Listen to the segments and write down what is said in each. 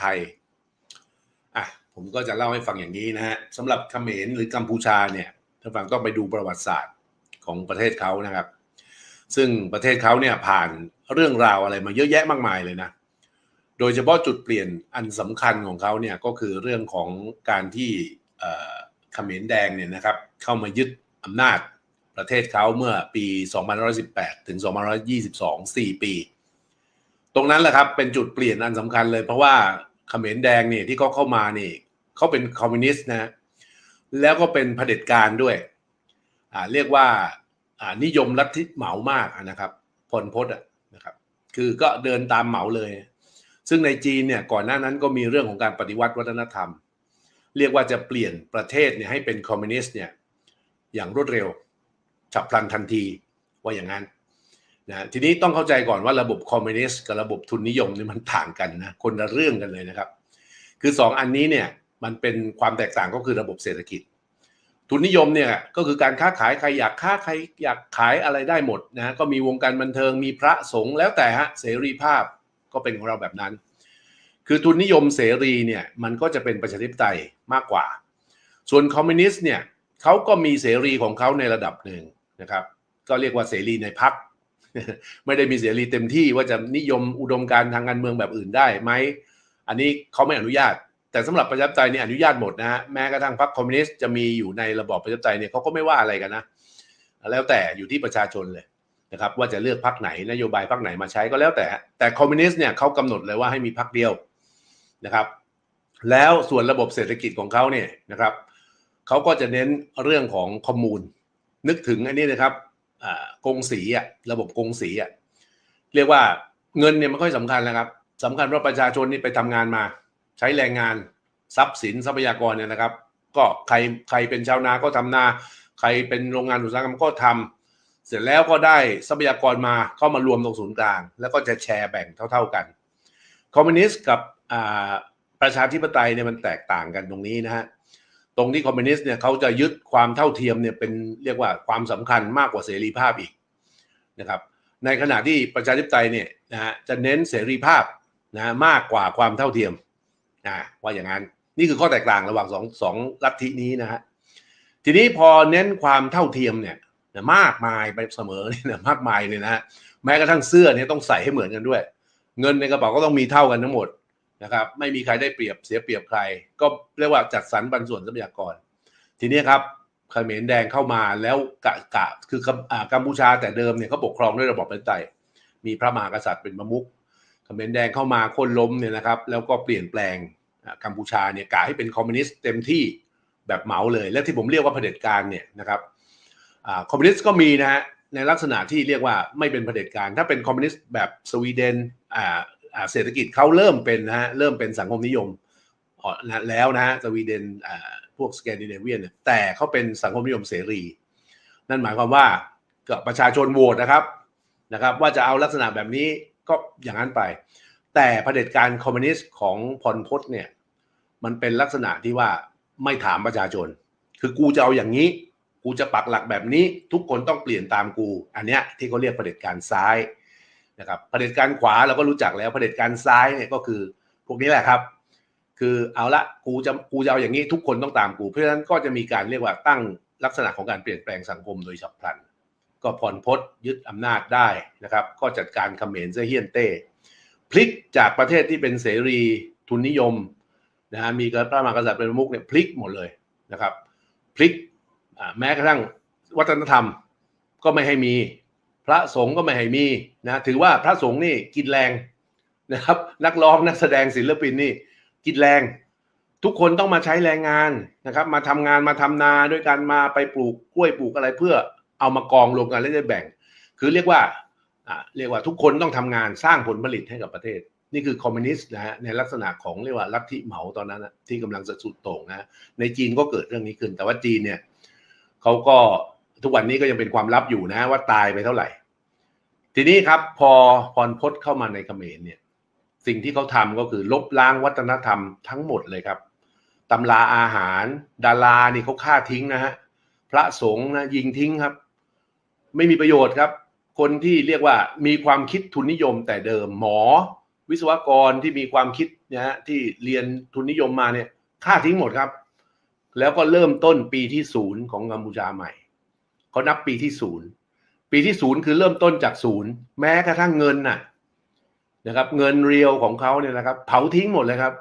ไทยอะผมก็จะเล่าให้ฟังอย่างนี้นะฮะสำหรับเขมรหรือกัมพูชาเนี่ยท่านฟังต้องไปดูประวัติศาสตร์ของประเทศเขานะครับ ซึ่งประเทศเขาเนี่ยผ่านเรื่องราวอะไรมาเยอะแยะมากมายเลยนะโดยเฉพาะจุดเปลี่ยนอันสำคัญของเขาเนี่ยก็คือเรื่องของการที่เขมรแดงเนี่ยนะครับเข้ามายึดอำนาจประเทศเขาเมื่อปี2518 ถึง2522 4 ปี ตรงนั้นแหละครับเป็นจุดเปลี่ยนอันสำคัญเลยเพราะว่า เขมรแดงนี่ที่เขาเข้ามานี่เขาเป็นคอมมิวนิสต์นะฮะแล้วก็เป็นเผด็จการด้วยอ่าเรียกว่าอ่านิยมลัทธิเหมามากนะครับพลพศอะนะครับ คือก็เดินตามเหมาเลย ซึ่งในจีนเนี่ยก่อนหน้านั้นก็มีเรื่องของการปฏิวัติวัฒนธรรม เรียกว่าจะเปลี่ยนประเทศเนี่ยให้เป็นคอมมิวนิสต์เนี่ยอย่างรวดเร็วฉับพลันทันทีว่าอย่างนั้น นะทีนี้ต้องเข้าใจก่อนว่าระบบคอมมิวนิสต์กับระบบทุนนิยมนี่มันต่างกันนะคนละเรื่องกันเลยนะครับ คือสองอันนี้เนี่ยมันเป็นความแตกต่างก็คือระบบเศรษฐกิจ ทุนนิยมเนี่ยก็คือการค้าขายใครอยากค้าใครอยากขายอะไรได้หมดนะก็มีวงการบันเทิงมีพระสงฆ์แล้วแต่ฮะเสรีภาพก็เป็นของเราแบบนั้น คือทุนนิยมเสรีเนี่ยมันก็จะเป็นประชาธิปไตยมากกว่า ส่วนคอมมิวนิสต์เนี่ยเขาก็มีเสรีของเขาในระดับหนึ่งนะครับ ก็เรียกว่าเสรีในพัก ไม่ได้มีเสรีเต็มที่ว่าจะนิยมอุดมการทางการเมืองแบบอื่นได้ไหมอันนี้เขาไม่อนุญาต แต่สำหรับประชาธิปไตยเนี่ยอนุญาตหมดนะฮะแม้กระทั่งพรรคคอมมิวนิสต์จะมีอยู่ในระบอบประชาธิปไตยเนี่ยเขาก็ไม่ว่าอะไรกันนะ แล้วแต่อยู่ที่ประชาชนเลยนะครับว่าจะเลือกพรรคไหนนโยบายพรรคไหนมาใช้ก็แล้วแต่ แต่คอมมิวนิสต์เนี่ยเขากำหนดเลยว่าให้มีพรรคเดียวนะครับ แล้วส่วนระบบเศรษฐกิจของเขาเนี่ยนะครับเขาก็จะเน้นเรื่องของคอมมูนนึกถึงอันนี้นะครับ กงสีอะระบบกงสีอะเรียกว่าเงินเนี่ยไม่ค่อยสำคัญแล้วครับสำคัญเพราะประชาชนนี่ไปทำงานมา ใช้แรงงานทรัพย์สินทรัพยากรเนี่ยนะครับ ก็ใครใครเป็นชาวนาก็ทำนา ใครเป็นโรงงานอุตสาหกรรมก็ทำเสร็จแล้วก็ได้ทรัพยากรมาเข้ามารวมตรงศูนย์กลาง แล้วก็จะแชร์แบ่งเท่า ๆกันคอมมิวนิสต์กับอ่าประชาธิปไตยเนี่ยมันแตกต่างกันตรงนี้นะฮะ ตรงที่คอมมิวนิสต์เนี่ยเขาจะยึดความเท่าเทียมเนี่ยเป็นเรียกว่าความสำคัญมากกว่าเสรีภาพอีกนะครับในขณะที่ประชาธิปไตยเนี่ยนะฮะจะเน้นเสรีภาพนะมากกว่าความเท่าเทียมอ่าว่าอย่างนั้นนี่คือข้อแตกต่างระหว่างสองสองลัทธินี้นะฮะทีนี้พอเน้นความเท่าเทียมเนี่ยมากมายไปเสมอเนี่ยนะมากมายเลยนะฮะแม้กระทั่งเสื้อเนี่ยต้องใส่ให้เหมือนกันด้วย เงินในกระเป๋าก็ต้องมีเท่ากันทั้งหมด นะครับไม่มีใครได้เปรียบเสียเปรียบใคร ก็เรียกว่าจัดสรรปันส่วนทรัพยากร ทีนี้ครับเขมรแดงเข้ามาแล้วกะกะคือกัมพูชาแต่เดิมเนี่ยเขาปกครองด้วยระบอบประชาธิปไตยมีพระมหากษัตริย์เป็นประมุขเขมรแดงเข้ามาคนล้มเนี่ยนะครับ แล้วก็เปลี่ยนแปลงกัมพูชาเนี่ยกะให้เป็นคอมมิวนิสต์เต็มที่แบบเหมาเลย และที่ผมเรียกว่าเผด็จการเนี่ยนะครับคอมมิวนิสต์ก็มีนะฮะในลักษณะที่เรียกว่าไม่เป็นเผด็จการ ถ้าเป็นคอมมิวนิสต์แบบสวีเดนอ่า เศรษฐกิจเขาเริ่มเป็นนะฮะเริ่มเป็นสังคมนิยมอ๋อนะแล้วนะฮะสวีเดนอ่าพวกสแกนดิเนเวียนเนี่ยแต่เขาเป็นสังคมนิยมเสรี นั่นหมายความว่าก็ประชาชนโหวตนะครับนะครับ ว่าจะเอาลักษณะแบบนี้ก็อย่างนั้นไป แต่เผด็จการคอมมิวนิสต์ของพลพศเนี่ยมันเป็นลักษณะที่ว่าไม่ถามประชาชน คือกูจะเอาอย่างนี้ กูจะปักหลักแบบนี้ ทุกคนต้องเปลี่ยนตามกู อันเนี้ยที่เขาเรียกเผด็จการซ้าย นะครับเผด็จการขวาเราก็รู้จักแล้วเผด็จการซ้ายเนี่ยก็คือพวกนี้แหละครับ คือเอาละกูจะกูจะเอาอย่างนี้ทุกคนต้องตามกู เพราะฉะนั้นก็จะมีการเรียกว่าตั้งลักษณะของการเปลี่ยนแปลงสังคมโดยฉับพลัน ก็ผ่อนพดยึดอำนาจได้นะครับ ก็จัดการเขมรเซเฮียนเต้พลิกจากประเทศที่เป็นเสรีทุนนิยมนะฮะมีกพระมหากษัตริย์เป็นประมุขเนี่ยพลิกหมดเลยนะครับ พลิกแม้กระทั่งวัฒนธรรมก็ไม่ให้มี พระสงฆ์ก็ไม่ให้มีนะถือว่าพระสงฆ์นี่กินแรงนะครับ นักร้องนักแสดงศิลปินนี่กินแรง ทุกคนต้องมาใช้แรงงานนะครับ มาทำงานมาทำนาด้วยกันมาไปปลูกกล้วยปลูกอะไรเพื่อเอามากองรวมกันแล้วจะแบ่ง คือเรียกว่าเรียกว่าทุกคนต้องทำงานสร้างผลผลิตให้กับประเทศ นี่คือคอมมิวนิสต์นะฮะในลักษณะของเรียกว่าลัทธิเหมาตอนนั้นนะที่กำลังจะสุดโต่งนะในจีนก็เกิดเรื่องนี้ขึ้น แต่ว่าจีนเนี่ยเขาก็ทุกวันนี้ก็ยังเป็นความลับอยู่นะว่าตายไปเท่าไหร่ ทีนี้ครับพอพรพศเข้ามาในเขมรเนี่ย สิ่งที่เขาทำก็คือลบล้างวัฒนธรรมทั้งหมดเลยครับตำราอาหาร ดารานี่เขาฆ่าทิ้งนะฮะพระสงฆ์นะยิงทิ้งครับ ไม่มีประโยชน์ครับ คนที่เรียกว่ามีความคิดทุนนิยมแต่เดิมหมอ วิศวกรที่มีความคิดนะฮะที่เรียนทุนนิยมมาเนี่ยฆ่าทิ้งหมดครับ แล้วก็เริ่มต้นปีที่ศูนย์ของกัมพูชาใหม่เขานับปีที่ศูนย์ ปีที่ศูนย์คือเริ่มต้นจากศูนย์แม้กระทั่งเงินน่ะนะครับ เงินเรียวของเขาเนี่ยนะครับ เผาทิ้งหมดเลยครับ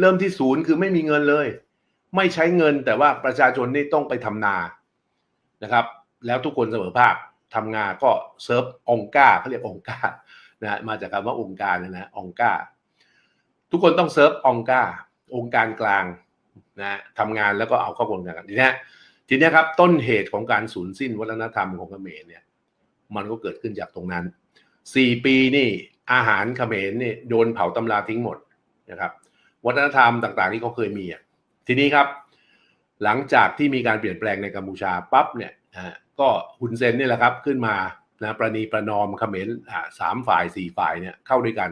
เริ่มที่ศูนย์คือไม่มีเงินเลย ไม่ใช้เงินแต่ว่าประชาชนนี่ต้องไปทำนานะครับ แล้วทุกคนเสมอภาคทำงานก็เซิร์ฟองกาเขาเรียกองกานะมาจากคำว่าองค์การนะนะองกาทุกคนต้องเซิร์ฟองกาองค์การกลางนะทำงานแล้วก็เอาข้ากระบวรกันทีนี้ทีนี้ครับต้นเหตุของการสูญสิ้นวัฒนธรรมของเขมรเนี่ย มันก็เกิดขึ้นจากตรงนั้นสี่ปีนี่อาหารเขมรนี่โดนเผาตำราทิ้งหมดนะครับวัฒนธรรมต่างๆที่เขาเคยมีอะทีนี้ครับ หลังจากที่มีการเปลี่ยนแปลงในกัมพูชาปั๊บเนี่ยนะฮะก็ฮุนเซนนี่แหละครับขึ้นมานะประนีประนอมเขมรสามฝ่ายสี่ฝ่ายเนี่ยเข้าด้วยกัน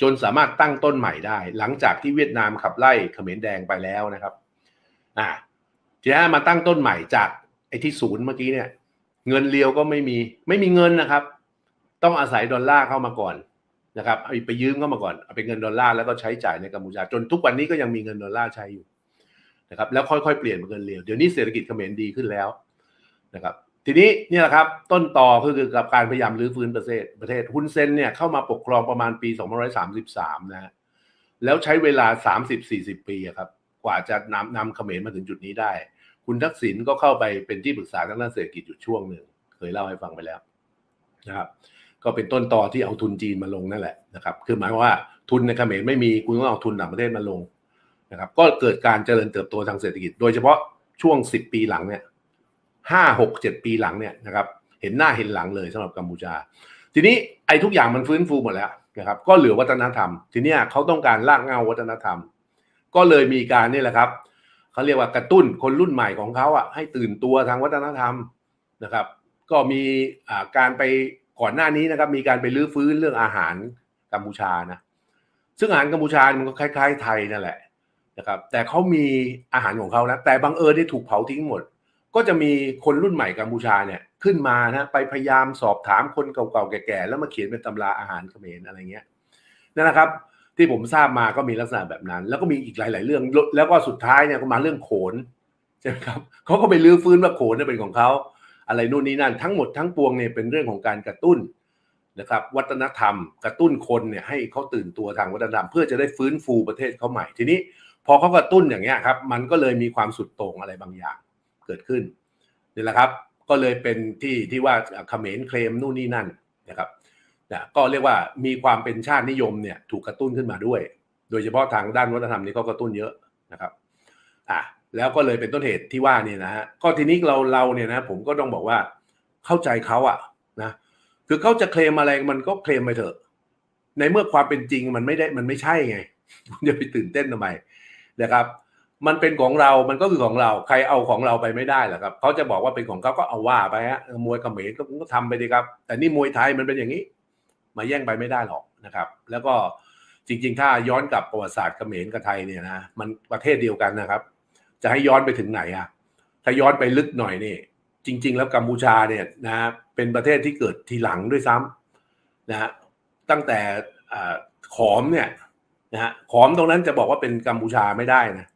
จนสามารถตั้งต้นใหม่ได้ หลังจากที่เวียดนามขับไล่เขมรแดงไปแล้วนะครับอ่าทีนี้มาตั้งต้นใหม่จากไอ้ที่ศูนย์เมื่อกี้เนี่ย เงินเรียวก็ไม่มี ไม่มีเงินนะครับ ต้องอาศัยดอลลาร์เข้ามาก่อนนะครับเอาไปยืมเข้ามาก่อนเอาเป็นเงินดอลลาร์แล้วก็ใช้จ่ายในกัมพูชาจนทุกวันนี้ก็ยังมีเงินดอลลาร์ใช้อยู่นะครับแล้วค่อยๆเปลี่ยนเป็นเงินเรียวเดี๋ยวนี้เศรษฐกิจเขมรดีขึ้นแล้วนะครับทีนี้เนี่ยแหละครับต้นต่อคือกับการพยายามรื้อฟื้นประเทศประเทศฮุนเซนเนี่ยเข้ามาปกครองประมาณปี 2533 นะฮะแล้วใช้เวลา 30-40 ปีครับกว่าจะนำนำเขมรมาถึงจุดนี้ได้ คุณทักษิณก็เข้าไปเป็นที่ปรึกษาทางด้านเศรษฐกิจอยู่ช่วงหนึ่งเคยเล่าให้ฟังไปแล้วนะครับก็เป็นต้นต่อที่เอาทุนจีนมาลงนั่นแหละนะครับคือหมายว่าทุนในเขมรไม่มีคุณต้องเอาทุนต่างประเทศมาลงนะครับก็เกิดการเจริญเติบโตทางเศรษฐกิจ โดยเฉพาะช่วง 10 ปีหลังเนี่ยห้าหกเจ็ดปีหลังเนี่ยนะครับเห็นหน้าเห็นหลังเลยสำหรับกัมพูชา ทีนี้ไอ้ทุกอย่างมันฟื้นฟูหมดแล้วนะครับก็เหลือวัฒนธรรม ทีนี้เขาต้องการลากเงาวัฒนธรรม ก็เลยมีการนี่แหละครับ เขาเรียกว่ากระตุ้นคนรุ่นใหม่ของเขาอะให้ตื่นตัวทางวัฒนธรรมนะครับ ก็มีการไปก่อนหน้านี้นะครับมีการไปรื้อฟื้นเรื่องอาหารกัมพูชานะซึ่งอาหารกัมพูชามันก็คล้ายๆไทยนั่นแหละนะครับแต่เขามีอาหารของเขานะแต่บังเอิญได้ถูกเผาทิ้งหมด ก็จะมีคนรุ่นใหม่กัมพูชาเนี่ยขึ้นมานะไปพยายามสอบถามคนเก่าๆแก่ๆแล้วมาเขียนเป็นตำราอาหารเขมรอะไรเงี้ยนั่นนะครับ ที่ผมทราบมาก็มีลักษณะแบบนั้น แล้วก็มีอีกหลาย ๆ เรื่อง แล้วก็สุดท้ายเนี่ยก็มาเรื่องโขนใช่ไหมครับเขาก็ไปลื้อฟื้นว่าโขนเนี่ยเป็นของเขาอะไรนู่นนี่นั่นทั้งหมดทั้งปวงเนี่ยเป็นเรื่องของการกระตุ้นนะครับวัฒนธรรมกระตุ้นคนเนี่ยให้เขาตื่นตัวทางวัฒนธรรม เพื่อจะได้ฟื้นฟูประเทศเขาใหม่ ทีนี้พอเขากระตุ้นอย่างเงี้ยครับมันก็เลยมีความสุดโต่งอะไรบางอย่างเกิดขึ้นนี่แหละครับ ก็เลยเป็นที่ที่ว่าเขมรเคลมนู่นนี่นั่นนะครับ นะก็เรียกว่ามีความเป็นชาตินิยมเนี่ยถูกกระตุ้นขึ้นมาด้วย โดยเฉพาะทางด้านวัฒนธรรมนี่เขากระตุ้นเยอะนะครับอะแล้วก็เลยเป็นต้นเหตุที่ว่าเนี่ยนะฮะก็ทีนี้เราเราเนี่ยนะผมก็ต้องบอกว่าเข้าใจเขาอะนะคือเขาจะเคลมอะไรมันก็เคลมไปเถอะ ในเมื่อความเป็นจริงมันไม่ได้มันไม่ใช่ไงคุณจะไปตื่นเต้นทำไมนะครับ มันเป็นของเรา มันก็คือของเรา ใครเอาของเราไปไม่ได้หรอครับเขาจะบอกว่าเป็นของเขาก็เอาว่าไปฮะมวยกระเขมรก็ก็ทำไปดีครับ แต่นี่มวยไทยมันเป็นอย่างนี้ มาแย่งไปไม่ได้หรอกนะครับ แล้วก็จริง ๆ ถ้าย้อนกลับประวัติศาสตร์เขมรกับไทยเนี่ยนะมันประเทศเดียวกันนะครับ จะให้ย้อนไปถึงไหนอะถ้าย้อนไปลึกหน่อยนี่จริง ๆ แล้วกัมพูชาเนี่ยนะเป็นประเทศที่เกิดทีหลังด้วยซ้ำนะตั้งแต่ขอมเนี่ยนะฮะขอมตรงนั้นจะบอกว่าเป็นกัมพูชาไม่ได้นะ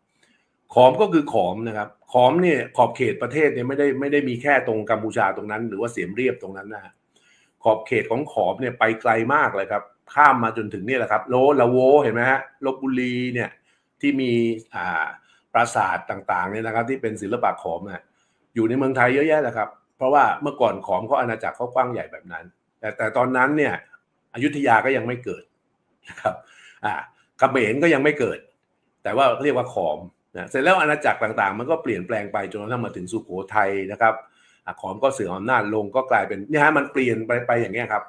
ขอมก็คือขอมนะครับ ขอมเนี่ยขอบเขตประเทศเนี่ยไม่ได้ไม่ได้มีแค่ตรงกัมพูชาตรงนั้น หรือว่าเสียมเรียบตรงนั้นนะ ขอบเขตของขอมเนี่ยไปไกลมากเลยครับ ข้ามมาจนถึงนี่แหละครับโลละโวเห็นไหมฮะลบบุรีเนี่ยที่มีอ่าปราสาทต่างๆเนี่ยนะครับ ที่เป็นศิลปะขอมน่ะอยู่ในเมืองไทยเยอะแยะเลยครับ เพราะว่าเมื่อก่อนขอมเขาอาณาจักรเขากว้างใหญ่แบบนั้น แต่แต่ตอนนั้นเนี่ยอยุธยาก็ยังไม่เกิดนะครับอ่ากเขมรก็ยังไม่เกิด แต่ว่าเรียกว่าขอมนะเสร็จแล้วอาณาจักรต่างๆ มันก็เปลี่ยนแปลงไปจนกระทั่งมาถึงสุโขทัยนะครับ ขอมก็เสื่อมอำนาจลงก็กลายเป็นนี่ฮะมันเปลี่ยนไปไปอย่างเงี้ยครับ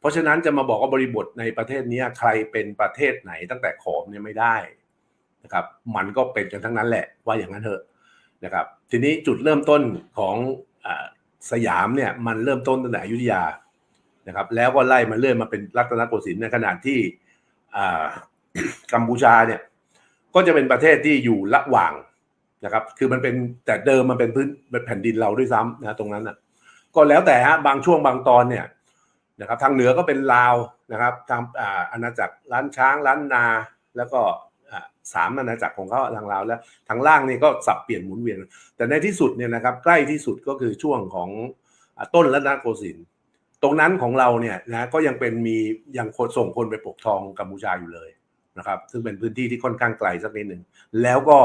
เพราะฉะนั้นจะมาบอกว่าบริบทในประเทศนี้ใครเป็นประเทศไหนตั้งแต่ขอมเนี่ยไม่ได้นะครับมันก็เป็นกันทั้งนั้นแหละว่าอย่างนั้นเถอะนะครับทีนี้จุดเริ่มต้นของอสยามเนี่ยมันเริ่มต้นตั้งแต่อยุธยานะครับแล้วก็ไล่มาเรื่อยมาเป็นรัตนโกสินทร์ในขณะที่กัมพูชาเนี่ยก็จะเป็นประเทศที่อยู่ระหว่าง นะครับคือมันเป็นแต่เดิมมันเป็นพื้นแผ่นดินเราด้วยซ้ำนะตรงนั้นอะก็แล้วแต่ฮะบางช่วงบางตอนเนี่ยนะครับทางเหนือก็เป็นลาวนะครับทางอาณาจักรล้านช้างล้านนา แล้วก็สามอาณาจักรของเขาทางลาวแล้วทางล่างนี่ก็สับเปลี่ยนหมุนเวียน แต่ในที่สุดเนี่ยนะครับใกล้ที่สุดก็คือช่วงของอต้นรัตนโกสินทร์ตรงนั้นของเราเนี่ยนะก็ยังเป็นมียังส่งคนไปปกครองกัมพูชาอยู่เลย นะครับซึ่งเป็นพื้นที่ที่ค่อนข้างไกลสักนิดหนึ่งแล้วก็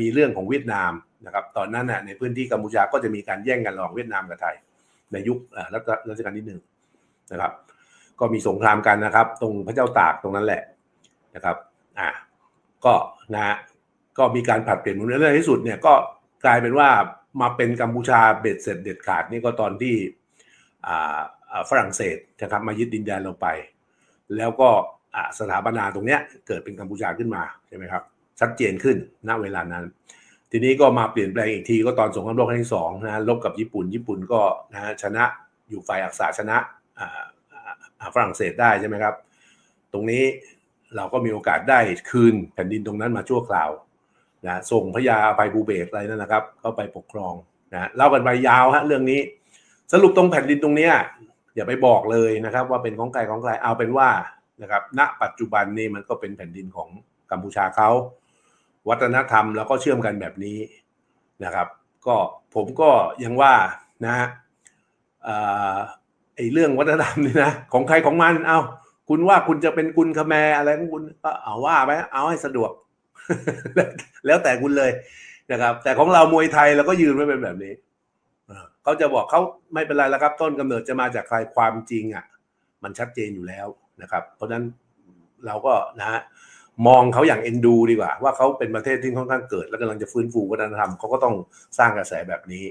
มีเรื่องของเวียดนามนะครับตอนนั้นน่ะในพื้นที่กัมพูชาก็จะมีการแย่งกันระหว่างเวียดนามกับไทย ในยุครัชรัชกาลที่หนึ่งนะครับก็มีสงครามกันนะครับ ตรงพระเจ้าตากตรงนั้นแหละนะครับอ่าก็นะก็มีการผัดเปลี่ยนหมุนเวียนในที่สุดเนี่ยก็กลายเป็นว่ามาเป็นกัมพูชาเบ็ดเสร็จเด็ดขาดนี่ก็ตอนที่อ่าฝรั่งเศสนะครับมายึดดินแดนเราไป แล้วก็ สถาปนาตรงเนี้ยเกิดเป็นกัมพูชาขึ้นมาใช่ไหมครับชัดเจนขึ้นณเวลานั้น ทีนี้ก็มาเปลี่ยนแปลงอีกทีก็ตอนสงครามโลกครั้งที่สองนะลบกับญี่ปุ่น ญี่ปุ่นก็นะชนะอยู่ฝ่ายอักษาชนะฝรั่งเศสได้ใช่ไหมครับ ตรงนี้เราก็มีโอกาสได้คืนแผ่นดินตรงนั้นมาชั่วคราวนะส่งพระยาอภัยภูเบศอะไรนั่นนะครับ เข้าไปปกครองนะเล่ากันไปยาวฮะเรื่องนี้ สรุปตรงแผ่นดินตรงเนี้ยอย่าไปบอกเลยนะครับ ว่าเป็นของใครของใครเอาเป็นว่า นะครับณปัจจุบันนี้มันก็เป็นแผ่นดินของกัมพูชาเขาวัฒนธรรมแล้วก็เชื่อมกันแบบนี้นะครับ ก็ผมก็ยังว่านะฮะเอ่อไอเรื่องวัฒนธรรมนี่นะของใครของมันเอาคุณว่าคุณจะเป็นกุลคแมรอะไรของคุณก็เอาว่าไปเอาให้สะดวก แล้วแต่คุณเลยนะครับ แต่ของเรามวยไทยเราก็ยืนไว้เป็นแบบนี้เออเขาจะบอกเขาไม่เป็นไรแล้วครับ ต้นกำเนิดจะมาจากใครความจริงอะ มันชัดเจนอยู่แล้ว นะครับ เพราะฉะนั้นเราก็นะฮะมองเขาอย่างเอ็นดูดีกว่า ว่าเขาเป็นประเทศที่ค่อนข้างเกิด และกำลังจะฟื้นฟูวัฒนธรรมเขาก็ต้องสร้างกระแสแบบนี้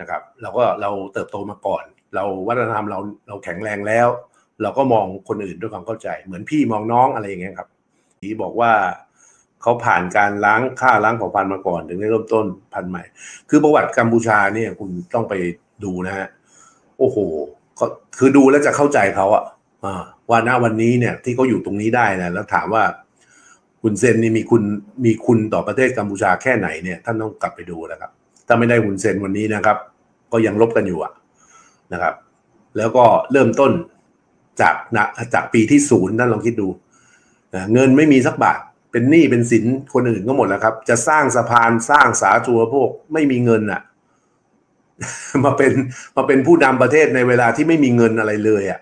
นะครับ เราก็เราเติบโตมาก่อน เราวัฒนธรรมเราเราแข็งแรงแล้ว เราก็มองคนอื่นด้วยความเข้าใจ เหมือนพี่มองน้องอะไรอย่างเงี้ยครับที่บอกว่าเขาผ่านการล้างฆ่าล้างเผ่าพันธุ์มาก่อน ถึงได้เริ่มต้นพันธุ์ใหม่ คือประวัติกัมพูชาเนี่ยคุณต้องไปดูนะฮะโอ้โหคือดูแล้วจะเข้าใจเขาอะ ว่าณวันนี้เนี่ยที่เขาอยู่ตรงนี้ได้นะแล้วถามว่าคุณเซนนี่มีคุณมีคุณต่อประเทศกัมพูชาแค่ไหนเนี่ยท่านต้องกลับไปดูนะครับ ถ้าไม่ได้คุณเซนวันนี้นะครับ ก็ยังลบกันอยู่อะนะครับ แล้วก็เริ่มต้นจากนะจากปีที่ศูนย์ท่านลองคิดดูนะเงินไม่มีสักบาท เป็นหนี้เป็นสินคนอื่นก็หมดแล้วครับ จะสร้างสะพานสร้างสาธารณูปโภคไม่มีเงินอะมาเป็นมาเป็นผู้นำประเทศในเวลาที่ไม่มีเงินอะไรเลยอะ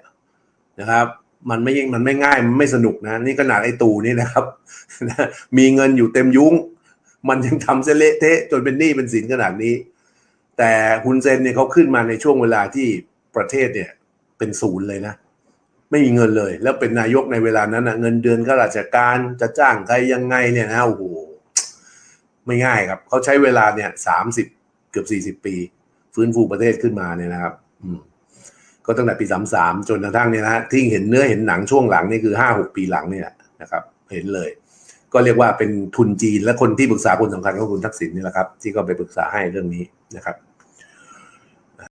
นะครับ มันไม่ยิ่งมันไม่ง่ายมันไม่สนุกนะนี่ขนาดไอ้ตู่นี่นะครับ มีเงินอยู่เต็มยุ้ง มันยังทำเสเละเทะจนเป็นหนี้เป็นสินขนาดนี้ แต่ฮุนเซนเนี่ยเขาขึ้นมาในช่วงเวลาที่ประเทศเนี่ยเป็นศูนย์เลยนะไม่มีเงินเลย แล้วเป็นนายกในเวลานั้นนะเงินเดือนข้าราชการจะจ้างใครยังไงเนี่ยนะโอ้โหไม่ง่ายครับเขาใช้เวลาเนี่ยสามสิบเกือบสี่สิบปี ฟื้นฟูประเทศขึ้นมาเนี่ยนะครับ อืม ก็ตั้งแต่ปีสามสามจนกระทั่งเนี่ยนะที่เห็นเนื้อเห็นหนังช่วงหลังนี่คือห้าหกปีหลังเนี่ยนะครับเห็นเลย ก็เรียกว่าเป็นทุนจีนและคนที่ปรึกษาคนสำคัญก็คุณทักษิณนี่แหละครับที่ก็ไปปรึกษาให้เรื่องนี้นะครับ